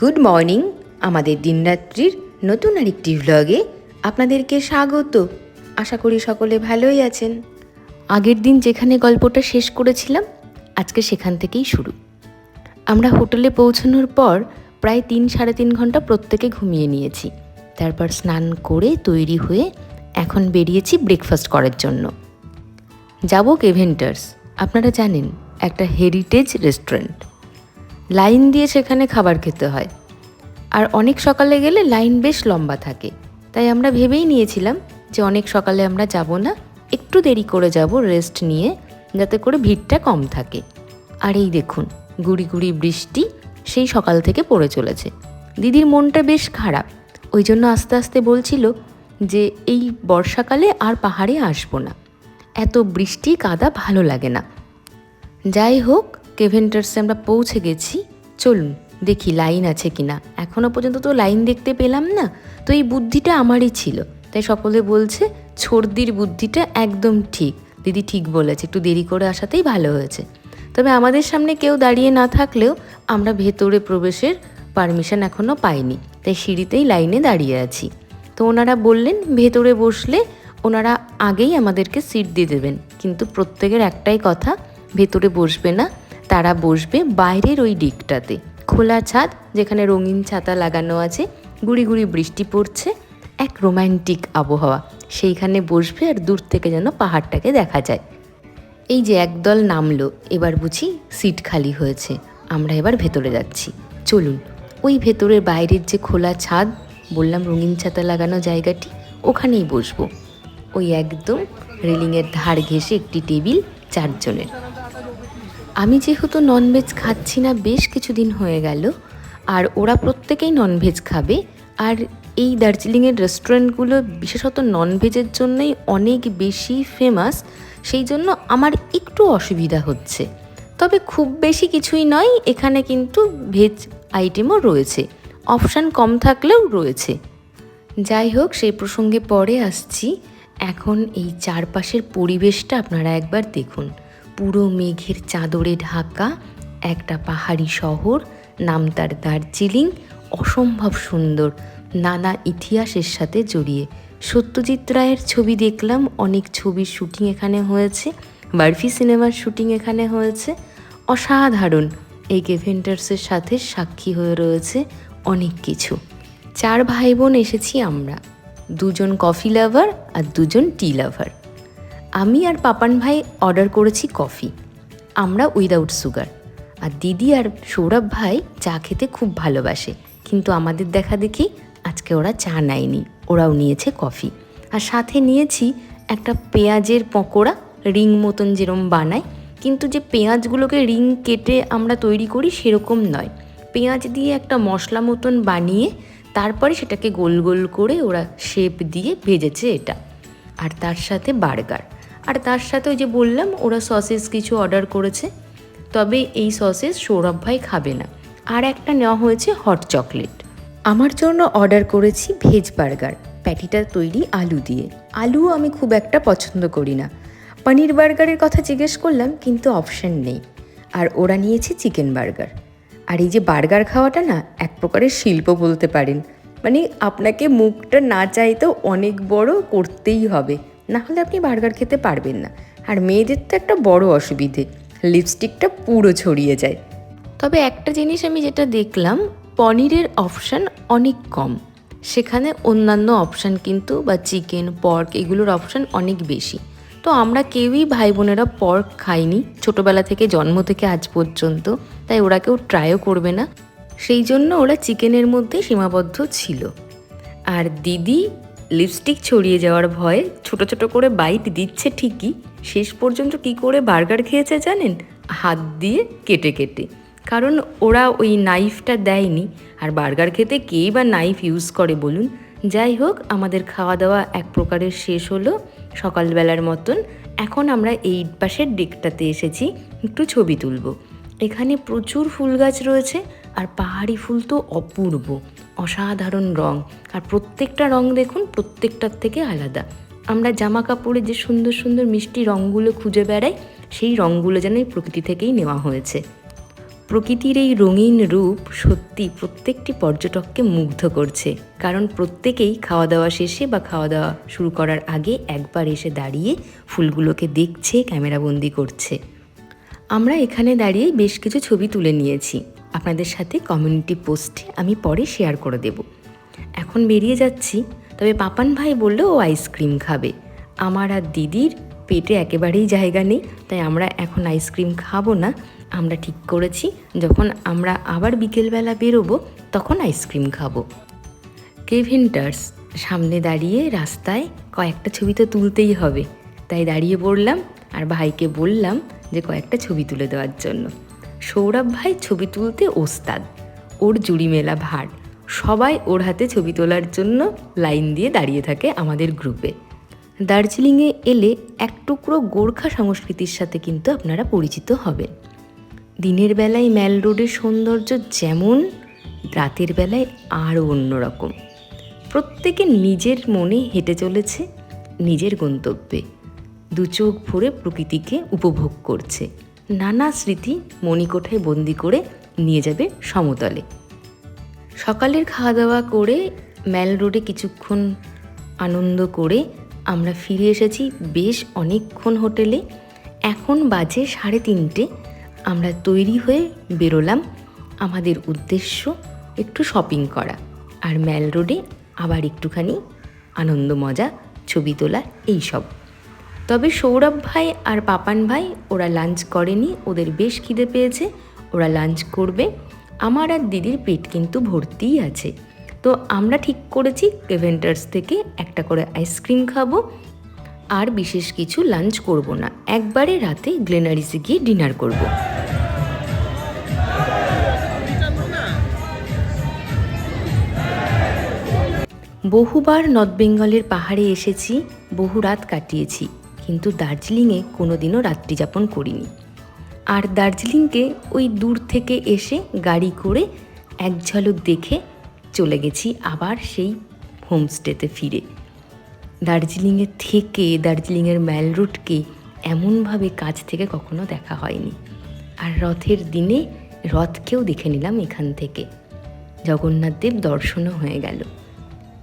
Good morning আমাদের দিনরাত্রির নতুন আরেকটি ভ্লগে আপনাদেরকে স্বাগত। আশা করি সকলে ভালোই আছেন। আগের দিন যেখানে গল্পটা শেষ করেছিলাম, আজকে সেখান থেকেই শুরু। আমরা হোটেলে পৌঁছানোর পর প্রায় তিন সাড়ে তিন ঘণ্টা প্রত্যেকে ঘুমিয়ে নিয়েছি। তারপর স্নান করে তৈরি হয়ে এখন বেরিয়েছি ব্রেকফাস্ট করার জন্য। যাব কেভেন্টার্স আপনারা জানেন, একটা হেরিটেজ রেস্টুরেন্ট লাইন দিয়ে সেখানে খাবার খেতে হয়। আর অনেক সকালে গেলে লাইন বেশ লম্বা থাকে। তাই আমরা ভেবেই নিয়েছিলাম যে অনেক সকালে আমরা যাব না, একটু দেরি করে যাব রেস্ট নিয়ে, যাতে করে ভিড়টা কম থাকে। আর এই দেখুন, গুড়ি গুড়ি বৃষ্টি সেই সকাল থেকে পড়ে চলেছে। দিদির মনটা বেশ খারাপ। ওই জন্য আস্তে আস্তে বলছিল যে, এই বর্ষাকালে আর পাহাড়ে আসব না। এত বৃষ্টি কাদা ভালো লাগে না। যাই হোক কেভেন্টার্সে আমরা পৌঁছে গেছি। চলুন, দেখি লাইন আছে কি না এখনও পর্যন্ত তো লাইন দেখতে পেলাম না, তো এই বুদ্ধিটা আমারই ছিল। তাই সকলে বলছে ছর্দির বুদ্ধিটা একদম ঠিক। দিদি ঠিক বলেছে, একটু দেরি করে আসাতেই ভালো হয়েছে। তবে আমাদের সামনে কেউ দাঁড়িয়ে না থাকলেও আমরা ভেতরে প্রবেশের পারমিশন এখনও পাইনি, তাই সিঁড়িতেই লাইনে দাঁড়িয়ে আছি। তো ওনারা বললেন, ভেতরে বসলে ওনারা আগেই আমাদেরকে সিট দিয়ে দেবেন। কিন্তু প্রত্যেকের একটাই কথা, ভেতরে বসবে না। তারা বসবে বাইরের ওই দিকটাতে। খোলা ছাদ, যেখানে রঙিন ছাতা লাগানো আছে, গুড়ি গুড়ি বৃষ্টি পড়ছে, এক রোমান্টিক আবহাওয়া। সেইখানে বসবে আর দূর থেকে যেন পাহাড়টাকে দেখা যায়। এই যে একদল নামলো, এবার বুঝি সিট খালি হয়েছে। আমরা এবার ভেতরে যাচ্ছি। চলুন, ওই ভেতরের বাইরের যে খোলা ছাদ, বললাম রঙিন ছাতা লাগানো জায়গাটি, ওখানেই বসবো। ওই একদম রেলিংয়ের ধার ঘেঁষে একটি টেবিল, চারজনের। আমি যেহেতু ননভেজ খাচ্ছি না, বেশ কিছুদিন হয়ে গেল। আর ওরা প্রত্যেকেই ননভেজ খাবে। আর এই দার্জিলিংয়ের রেস্টুরেন্টগুলো বিশেষত ননভেজের জন্যই অনেক বেশি ফেমাস সেই জন্য আমার একটু অসুবিধা হচ্ছে। তবে খুব বেশি কিছুই নয়, এখানে কিন্তু ভেজ আইটেমও রয়েছে। অপশান কম থাকলেও রয়েছে। যাই হোক, সেই প্রসঙ্গে পরে আসছি। এখন এই চারপাশের পরিবেশটা আপনারা একবার দেখুন। পুরো মেঘের চাদরে ঢাকা, একটা পাহাড়ি শহর, নাম তার দার্জিলিং, অসম্ভব সুন্দর, নানা ইতিহাসের সাথে জড়িয়ে। সত্যজিৎ রায়ের ছবি দেখলাম, অনেক ছবির শুটিং এখানে হয়েছে, বার্ফি সিনেমার শুটিং এখানে হয়েছে। অসাধারণ এই কেভেন্টার্সের সাথে সাক্ষী হয়ে রয়েছে অনেক কিছু। চার ভাই বোন এসেছি আমরা, দুজন কফি লাভার আর দুজন টি লাভার। আমি আর পাপান ভাই অর্ডার করেছি কফি আমরা উইদাউট সুগার আর দিদি আর সৌরভ ভাই চা খেতে খুব ভালোবাসে। কিন্তু আমাদের দেখা দেখি আজকে ওরা চা নেয়নি। ওরাও নিয়েছে কফি আর সাথে নিয়েছি একটা পেঁয়াজের পকোড়া, রিং মতন যেরম বানায়। কিন্তু যে পেঁয়াজগুলোকে রিং কেটে আমরা তৈরি করি সেরকম নয়। পেঁয়াজ দিয়ে একটা মশলা মতন বানিয়ে তারপরে সেটাকে গোল গোল করে ওরা শেপ দিয়ে ভেজেছে এটা। আর তার সাথে বার্গার আর তার সাথে ওই যে বললাম, ওরা সসেস কিছু অর্ডার করেছে। তবে এই সসেস সৌরভ ভাই খাবে না। আর একটা নেওয়া হয়েছে হট চকলেট আমার জন্য অর্ডার করেছি ভেজ বার্গার প্যাটিটা তৈরি আলু দিয়ে। আলু আমি খুব একটা পছন্দ করি না। পনির বার্গারের কথা জিজ্ঞেস করলাম, কিন্তু অপশান নেই। আর ওরা নিয়েছে চিকেন বার্গার আর এই যে বার্গার খাওয়াটা না, এক প্রকারের শিল্প বলতে পারেন। মানে আপনাকে মুখটা না চাইতেও অনেক বড় করতেই হবে। না হলে আপনি বার্গার খেতে পারবেন না। আর মেয়েদের তো একটা বড় অসুবিধে, লিপস্টিকটা পুরো ছড়িয়ে যায়। তবে একটা জিনিস আমি যেটা দেখলাম, পনিরের অপশান অনেক কম। সেখানে অন্যান্য অপশান কিন্তু, বা চিকেন, পর্ক এগুলোর অপশান অনেক বেশি। তো আমরা কেউই ভাই বোনেরা পর্ক খাইনি, ছোটোবেলা থেকে, জন্ম থেকে আজ পর্যন্ত। তাই ওরা কেউ ট্রাইও করবে না। সেই জন্য ওরা চিকেনের মধ্যে সীমাবদ্ধ ছিল। আর দিদি লিপস্টিক ছড়িয়ে যাওয়ার ভয়ে ছোট ছোট করে বাইট দিচ্ছে ঠিকই। শেষ পর্যন্ত কি করে বার্গার খেয়েছে জানেন? হাত দিয়ে কেটে কেটে। কারণ ওরা ওই নাইফটা দেয়নি। আর বার্গার খেতে কেই বা নাইফ ইউজ করে বলুন? যাই হোক, আমাদের খাওয়া দাওয়া এক প্রকারের শেষ হলো। সকালবেলার মতন এখন আমরা এই পাশের ডেকটাতে এসেছি, একটু ছবি তুলব। এখানে প্রচুর ফুল গাছ রয়েছে, আর পাহাড়ি ফুল তো অপূর্ব। অসাধারণ রং। আর প্রত্যেকটা রং দেখুন, প্রত্যেকটার থেকে আলাদা। আমরা জামা কাপড়ে যে সুন্দর সুন্দর মিষ্টি রঙগুলো খুঁজে বেড়াই, সেই রঙগুলো যেন এই প্রকৃতি থেকেই নেওয়া হয়েছে। প্রকৃতির এই রঙিন রূপ সত্যি প্রত্যেকটি পর্যটককে মুগ্ধ করছে। কারণ প্রত্যেকেই খাওয়া দাওয়া শেষে বা খাওয়া দাওয়া শুরু করার আগে একবার এসে দাঁড়িয়ে ফুলগুলোকে দেখছে, ক্যামেরাবন্দি করছে। আমরা এখানে দাঁড়িয়ে বেশ কিছু ছবি তুলে নিয়েছি। আপনাদের সাথে কমিউনিটি পোস্টে আমি পরে শেয়ার করে দেব। এখন বেরিয়ে যাচ্ছি, তবে পাপান ভাই বলল ও আইসক্রিম খাবে। আমার আর দিদির পেটে একেবারেই জায়গা নেই, তাই আমরা এখন আইসক্রিম খাব না। আমরা ঠিক করেছি, যখন আমরা আবার বিকেলবেলা বেরোবো, তখন আইসক্রিম খাব। কেভিন্টার্স সামনে দাঁড়িয়ে রাস্তায় কয়েকটা ছবি তো তুলতেই হবে। তাই দাঁড়িয়ে পড়লাম আর ভাইকে বললাম যে কয়েকটা ছবি তুলে দেওয়ার জন্য। সৌরভ ভাই ছবি তুলতে ওস্তাদ। ওর জুড়ি মেলা ভার। সবাই ওর হাতে ছবি তোলার জন্য লাইন দিয়ে দাঁড়িয়ে থাকে আমাদের গ্রুপে দার্জিলিংয়ে এলে এক টুকরো গোর্খা সংস্কৃতির সাথে কিন্তু আপনারা পরিচিত হবেন। দিনের বেলায় ম্যাল রোডের সৌন্দর্য যেমন, রাতের বেলায় আরও অন্যরকম। প্রত্যেকে নিজের মনে হেঁটে চলেছে, নিজের গন্তব্যে। দু চোখ ভরে প্রকৃতিকে উপভোগ করছে। নানা স্মৃতি মণিকোঠায় বন্দি করে নিয়ে যাবে সমতলে। সকালের খাওয়া দাওয়া করে ম্যাল রোডে কিছুক্ষণ আনন্দ করে আমরা ফিরে এসেছি বেশ অনেকক্ষণ হোটেলে। এখন বাজে সাড়ে তিনটে। আমরা তৈরি হয়ে বেরোলাম। আমাদের উদ্দেশ্য একটু শপিং করা আর ম্যাল রোডে আবার একটুখানি আনন্দ মজা ছবি তোলা এইসব। তবে সৌরভ ভাই আর পাপান ভাই, ওরা লাঞ্চ করেনি, ওদের বেশ খিদে পেয়েছে, ওরা লাঞ্চ করবে। আমার আর দিদির পেট কিন্তু ভর্তিই আছে। তো আমরা ঠিক করেছি কেভেন্টার্স থেকে একটা করে আইসক্রিম খাব, আর বিশেষ কিছু লাঞ্চ করব না। একবারে রাতে গ্লেনারিসে গিয়ে ডিনার করব। বহুবার নর্থ বেঙ্গলের পাহাড়ে এসেছি, বহু রাত কাটিয়েছি। কিন্তু দার্জিলিংয়ে কোনোদিনও রাত্রি যাপন করিনি। আর দার্জিলিংকে ওই দূর থেকে এসে গাড়ি করে এক ঝলক দেখে চলে গেছি আবার সেই হোমস্টেতে ফিরে। দার্জিলিংয়ে থেকে দার্জিলিংয়ের ম্যাল রুটকে এমনভাবে কাছ থেকে কখনো দেখা হয়নি। আর রথের দিনে রথকেও দেখে নিলাম এখান থেকে। জগন্নাথদেব দর্শনও হয়ে গেল।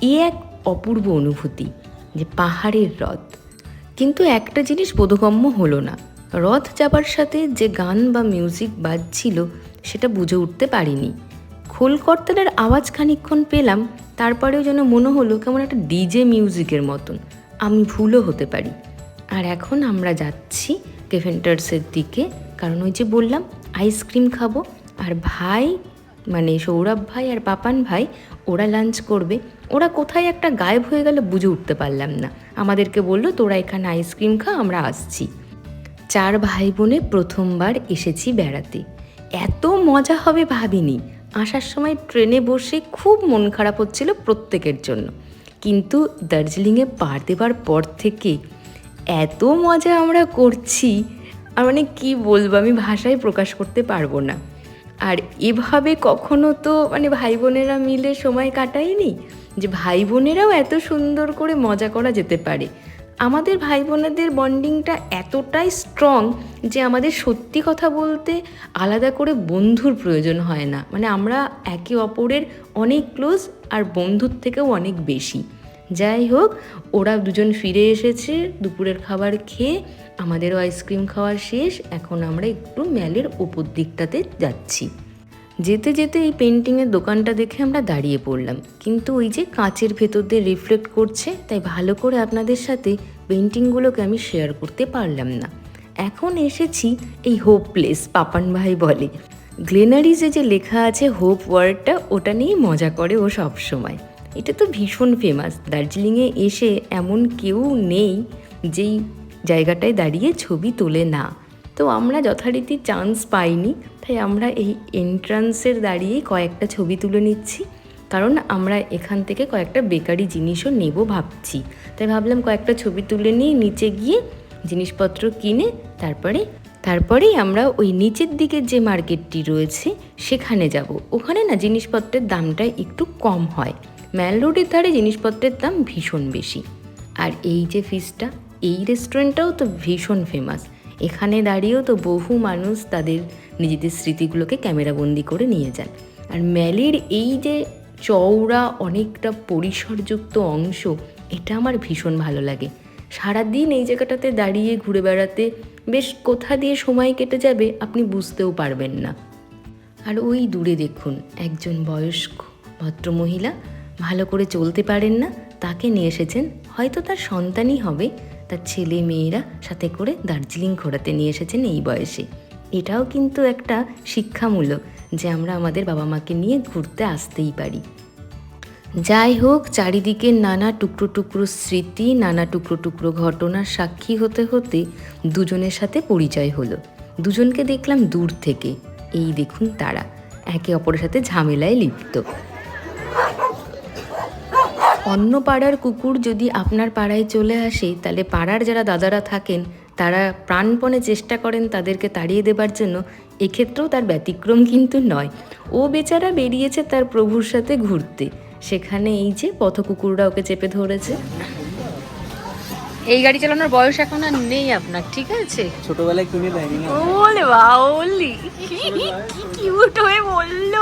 এ এক অপূর্ব অনুভূতি যে পাহাড়ের রথ। কিন্তু একটা জিনিস বোধগম্য হলো না। রথ যাবার সাথে যে গান বা মিউজিক বাজছিল, সেটা বুঝে উঠতে পারিনি। খোল করতালের আওয়াজ খানিকক্ষণ পেলাম, তারপরেও যেন মনে হলো কেমন একটা ডিজে মিউজিকের মতন। আমি ভুলও হতে পারি। আর এখন আমরা যাচ্ছি কেভেন্টার্সের দিকে, কারণ ওই যে বললাম আইসক্রিম খাব। আর ভাই মানে সৌরভ ভাই আর পাপান ভাই, ওরা লাঞ্চ করবে। ওরা কোথায় একটা গায়েব হয়ে গেল বুঝে উঠতে পারলাম না। আমাদেরকে বলল, তোরা এখানে আইসক্রিম খা, আমরা আসছি। চার ভাই বোনে প্রথমবার এসেছি বেড়াতে। এত মজা হবে ভাবিনি। আসার সময় ট্রেনে বসে খুব মন খারাপ হচ্ছিল প্রত্যেকের জন্য। কিন্তু দার্জিলিংয়ে পা দেবার পর থেকে এত মজা আমরা করছি মানে কি বলব, আমি ভাষায় প্রকাশ করতে পারব না। আর এভাবে কখনো তো মানে ভাই বোনেরা মিলে সময় কাটায়নি যে ভাই বোনেরাও এত সুন্দর করে মজা করা যেতে পারে। আমাদের ভাই বোনেদের বন্ডিংটা এতটাই স্ট্রং যে আমাদের সত্যি কথা বলতে আলাদা করে বন্ধুর প্রয়োজন হয় না। মানে আমরা একে অপরের অনেক ক্লোজ আর বন্ধুর থেকেও অনেক বেশি। যাই হোক, ওরা দুজন ফিরে এসেছে, দুপুরের খাবার খেয়ে আমাদেরও আইসক্রিম খাওয়া শেষ, এখন আমরা একটু ম্যালের ওপর দিকটাতে যাচ্ছি। যেতে যেতে এই পেন্টিংয়ের দোকানটা দেখে আমরা দাঁড়িয়ে পড়লাম। কিন্তু ওই যে কাঁচের ভেতর দিয়ে রিফ্লেক্ট করছে, তাই ভালো করে আপনাদের সাথে পেন্টিংগুলোকে আমি শেয়ার করতে পারলাম না। এখন এসেছি এই হোপ প্লেস পাপান ভাই বলে। গ্লেনারিজে যে লেখা আছে হোপ ওয়ার্ডটা, ওটা নিয়েই মজা করে ও সব সময় এটা তো ভীষণ ফেমাস দার্জিলিংয়ে এসে এমন কেউ নেই যেই জায়গাটায় দাঁড়িয়ে ছবি তোলে না। তো আমরা যথারীতি চান্স পাইনি, তাই আমরা এই এন্ট্রান্সের দাঁড়িয়েই কয়েকটা ছবি তুলে নিচ্ছি। কারণ আমরা এখান থেকে কয়েকটা বেকারি জিনিসও নেব ভাবছি। তাই ভাবলাম কয়েকটা ছবি তুলে নিয়ে নিচে গিয়ে জিনিসপত্র কিনে তারপরে, তারপরেই আমরা ওই নিচের দিকের যে মার্কেটটি রয়েছে, সেখানে যাব। ওখানে না জিনিসপত্রের দামটা একটু কম হয়। ম্যাল রোডের ধারে জিনিসপত্রের দাম ভীষণ বেশি। আর এই যে ফিসটা এই রেস্টুরেন্টটাও তো ভীষণ ফেমাস এখানে দাঁড়িয়েও তো বহু মানুষ তাদের নিজেদের স্মৃতিগুলোকে ক্যামেরাবন্দি করে নিয়ে যান। আর ম্যালির এই যে চওড়া, অনেকটা পরিসরযুক্ত অংশ, এটা আমার ভীষণ ভালো লাগে। সারাদিন এই জায়গাটাতে দাঁড়িয়ে ঘুরে বেড়াতে বেশ কোথা দিয়ে সময় কেটে যাবে আপনি বুঝতেও পারবেন না। আর ওই দূরে দেখুন, একজন বয়স্ক ভদ্রমহিলা ভালো করে চলতে পারেন না, তাকে নিয়ে এসেছেন, হয়তো তার সন্তানই হবে। তার ছেলে মেয়েরা সাথে করে দার্জিলিং ঘোরাতে নিয়ে এসেছেন এই বয়সে। এটাও কিন্তু একটা শিক্ষামূলক যে আমরা আমাদের বাবা মাকে নিয়ে ঘুরতে আসতেই পারি। যাই হোক, চারিদিকে নানা টুকরো টুকরো স্মৃতি, নানা টুকরো টুকরো ঘটনার সাক্ষী হতে হতে দুজনের সাথে পরিচয় হলো। দুজনকে দেখলাম দূর থেকে। এই দেখুন তারা। একে অপরের সাথে ঝামেলায় লিপ্ত। অন্য পাড়ার কুকুর যদি আপনার পাড়ায় চলে আসে তাহলে পাড়ার যারা দাদারা থাকেন তারা প্রাণপণে চেষ্টা করেন তাদেরকে তাড়িয়ে দেবার জন্য। এক্ষেত্রেও তার ব্যতিক্রম কিন্তু নয়। ও বেচারা বেরিয়েছে তার প্রভুর সাথে ঘুরতে। সেখানে এই যে পথ কুকুররা ওকে চেপে ধরেছে। এই গাড়ি চালানোর বয়স এখন আর নেই আপনার ঠিক আছে? ছোটবেলায় কিনে দেয়নি। না ওলে বাউলি। কি কিউট হয়ে বলল।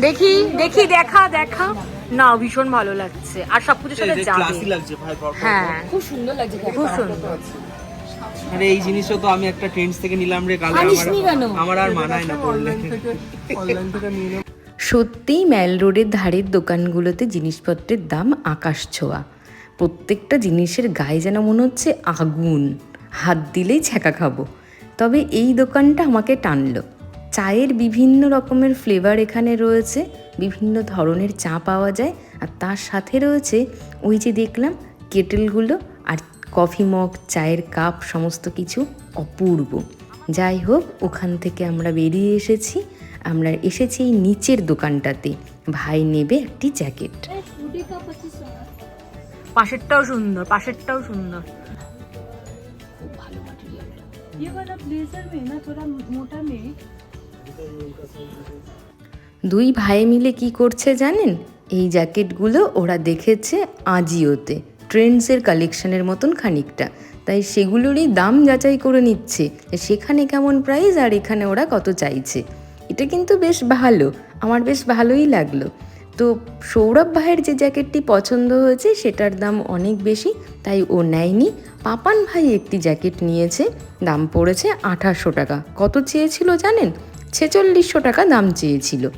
দেখি দেখি দেখা দেখা। না ভীষণ ভালো লাগছে। আর সবকিছুর সাথে যাবে। ক্লাসি লাগছে ভাই পর পর। হ্যাঁ। খুব সুন্দর লাগছে খুব সুন্দর। আরে এই জিনিসও তো আমি একটা ট্রেন্ডস থেকে নিলাম রে কালে আমার আমার আর মানায় না পড়লে। সত্যিই ম্যাল রোডের ধারের দোকানগুলোতে জিনিসপত্রের দাম আকাশ ছোঁয়া। প্রত্যেকটা জিনিসের গায়ে যেন মনে হচ্ছে আগুন। হাত দিলেই ছ্যাঁকা খাব। তবে এই দোকানটা আমাকে টানলো। চায়ের বিভিন্ন রকমের ফ্লেভার এখানে রয়েছে বিভিন্ন ধরনের চা পাওয়া যায় আর তার সাথে রয়েছে ওই যে দেখলাম কেটেলগুলো আর কফি মগ চায়ের কাপ সমস্ত কিছু অপূর্ব যাই হোক ওখান থেকে আমরা বেরিয়ে এসেছি আমরা এসেছি এই নিচের দোকানটাতে ভাই নেবে একটি জ্যাকেট পাশেরটাও সুন্দর পাশেরটাও সুন্দর ये वाला ब्लेजर में ना थोड़ा मोटा में দুই ভাই মিলে কি করছে জানেন? এই জ্যাকেটগুলো ওরা দেখেছে আজিওতে, ট্রেন্ডসের কালেকশনের মতন খানিকটা। তাই সেগুলোরই দাম যাচাই করে নিচ্ছে। সেখানে কেমন প্রাইস আর এখানে ওরা কত চাইছে? এটা কিন্তু বেশ ভালো, আমার বেশ ভালোই লাগল। তো সৌরভ ভাইয়ের যে জ্যাকেটটি পছন্দ হয়েছে সেটার দাম অনেক বেশি, তাই ও নেয়নি। পাপান ভাই একটি জ্যাকেট নিয়েছে, দাম পড়েছে আঠাশশো টাকা। কত চেয়েছিল জানেন? ছেচল্লিশশো টাকা দাম চেয়েছিল।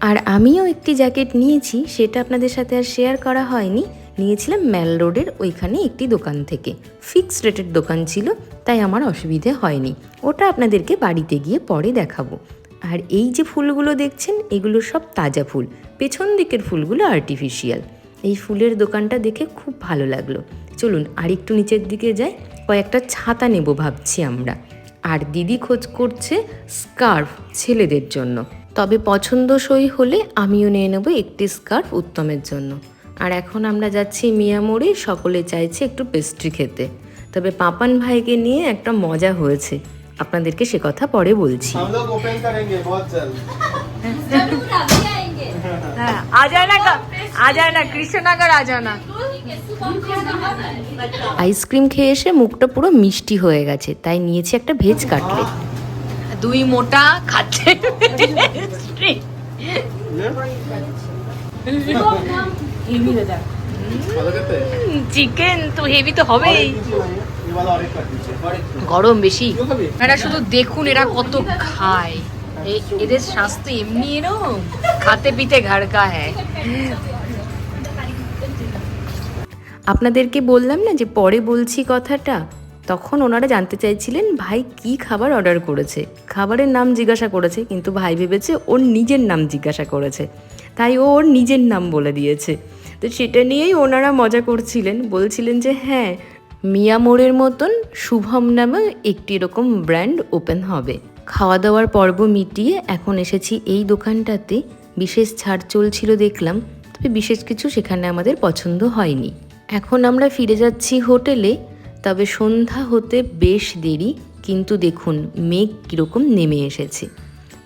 আর আমিও একটি জ্যাকেট নিয়েছি, সেটা আপনাদের সাথে আর শেয়ার করা হয়নি। নিয়েছিলাম ম্যাল রোডের ওইখানে একটি দোকান থেকে। ফিক্সড রেটের দোকান ছিল, তাই আমার অসুবিধে হয়নি। ওটা আপনাদেরকে বাড়িতে গিয়ে পরে দেখাবো। আর এই যে ফুলগুলো দেখছেন, এগুলো সব তাজা ফুল। পেছন দিকের ফুলগুলো আর্টিফিশিয়াল এই ফুলের দোকানটা দেখে খুব ভালো লাগল। চলুন আর একটু নিচের দিকে যাই। কয়েকটা ছাতা নেব ভাবছি আমরা। আর দিদি খোঁজ করছে স্কার্ফ ছেলেদের জন্য। তবে পছন্দসই হলে আমিও নিয়ে নেব একটি স্কার্ফ উত্তমের জন্য। আর এখন আমরা যাচ্ছি মিয়া মোড়ে সকলে চাইছে একটু পেস্ট্রি খেতে। তবে পাপান ভাইকে নিয়ে একটা মজা হয়েছে। আপনাদেরকে সে কথা পরে বলছি। আ আ না কৃষ্ণনগর আ যায় আইসক্রিম খেয়ে এসে মুখটা পুরো মিষ্টি হয়ে গেছে তাই নিয়েছি একটা ভেজ কাটলেট। দুই মোটা খাচ্ছে চিকেন তো হেভি তো হবেই। গরম বেশি। এরা শুধু দেখুন এরা কত খায়। এদের স্বাস্থ্য এমনি এরম। খাতে পিতে ঘাড়কা হ্যাঁ আপনাদেরকে বললাম না যে পরে বলছি কথাটা? তখন ওনারা জানতে চাইছিলেন ভাই কি খাবার অর্ডার করেছে। খাবারের নাম জিজ্ঞাসা করেছে, কিন্তু ভাই ভেবেছে ওর নিজের নাম জিজ্ঞাসা করেছে। তাই ও ওর নিজের নাম বলে দিয়েছে। তো সেটা নিয়েই ওনারা মজা করছিলেন। বলছিলেন যে হ্যাঁ মিয়া মোড়ের মতন শুভম নামে একটি এরকম ব্র্যান্ড ওপেন হবে। খাওয়া দাওয়ার পর্ব মিটিয়ে এখন এসেছি এই দোকানটাতে। বিশেষ ছাড় চলছিল দেখলাম, তবে বিশেষ কিছু সেখানে আমাদের পছন্দ হয়নি। এখন আমরা ফিরে যাচ্ছি হোটেলে, তবে সন্ধ্যা হতে বেশ দেরি, কিন্তু দেখুন মেঘ কীরকম নেমে এসেছে।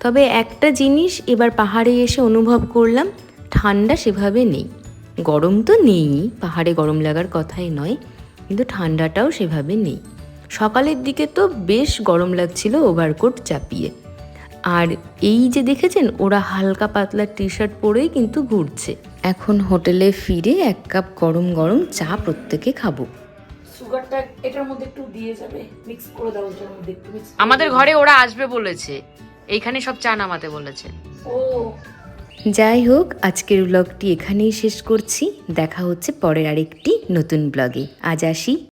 তবে একটা জিনিস এবার পাহাড়ে এসে অনুভব করলাম, ঠান্ডা সেভাবে নেই। গরম তো নেই, পাহাড়ে গরম লাগার কথাই নয়, কিন্তু ঠান্ডাটাও সেভাবে নেই। সকালের দিকে তো বেশ গরম লাগছিল ওভারকোট চাপিয়ে। আর এই যে দেখেছেন, ওরা হালকা পাতলা টি শার্ট পরেই কিন্তু ঘুরছে। এখন হোটেলে ফিরে এক কাপ গরম গরম চা প্রত্যেকে খাব। সুগারটা এটার মধ্যে একটু দিয়ে যাবে। মিক্স করে দাও এটার মধ্যে একটু মিক্স আমাদের ঘরে ওরা আসবে বলেছে। এইখানে সব চা নামাতে বলেছে। ও। যাই হোক আজকের ব্লগটি এখানেই শেষ করছি। দেখা হচ্ছে পরের আরেকটি নতুন ব্লগে আজ আসি।